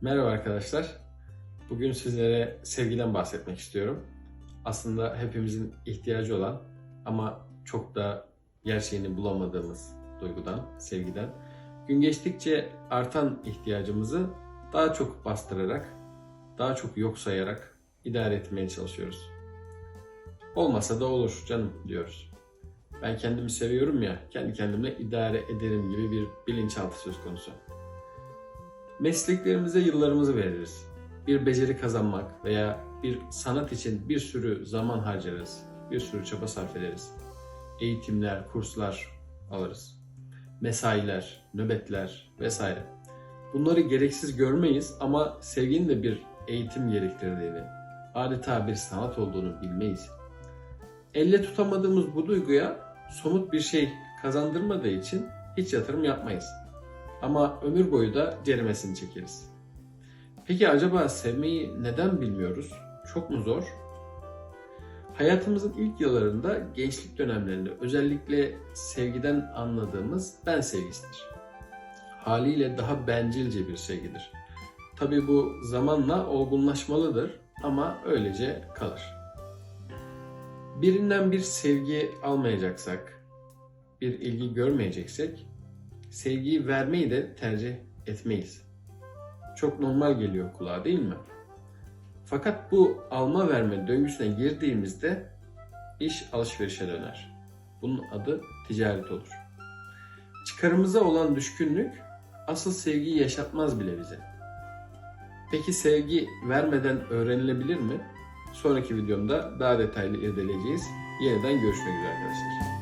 Merhaba arkadaşlar. Bugün sizlere sevgiden bahsetmek istiyorum. Aslında hepimizin ihtiyacı olan ama çok da gerçeğini bulamadığımız duygudan, sevgiden. Gün geçtikçe artan ihtiyacımızı daha çok bastırarak, daha çok yok sayarak idare etmeye çalışıyoruz. Olmasa da olur canım diyoruz. Ben kendimi seviyorum ya, kendi kendimle idare ederim gibi bir bilinçaltı söz konusu. Mesleklerimize yıllarımızı veririz. Bir beceri kazanmak veya bir sanat için bir sürü zaman harcarız. Bir sürü çaba sarf ederiz. Eğitimler, kurslar alırız. Mesailer, nöbetler vesaire. Bunları gereksiz görmeyiz ama sevginin de bir eğitim gerektirdiğini, adeta bir sanat olduğunu bilmeyiz. Elle tutamadığımız bu duyguya somut bir şey kazandırmadığı için hiç yatırım yapmayız. Ama ömür boyu da ceremesini çekeriz. Peki acaba sevmeyi neden bilmiyoruz? Çok mu zor? Hayatımızın ilk yıllarında, gençlik dönemlerinde özellikle sevgiden anladığımız ben sevgisidir. Haliyle daha bencilce bir sevgidir. Tabi bu zamanla olgunlaşmalıdır ama öylece kalır. Birinden bir sevgi almayacaksak, bir ilgi görmeyeceksek sevgiyi vermeyi de tercih etmeyiz. Çok normal geliyor kulağa değil mi? Fakat bu alma verme döngüsüne girdiğimizde iş alışverişe döner. Bunun adı ticaret olur. Çıkarımıza olan düşkünlük asıl sevgiyi yaşatmaz bile bize. Peki sevgi vermeden öğrenilebilir mi? Sonraki videomda daha detaylı irdeleyeceğiz. Yeniden görüşmek üzere arkadaşlar.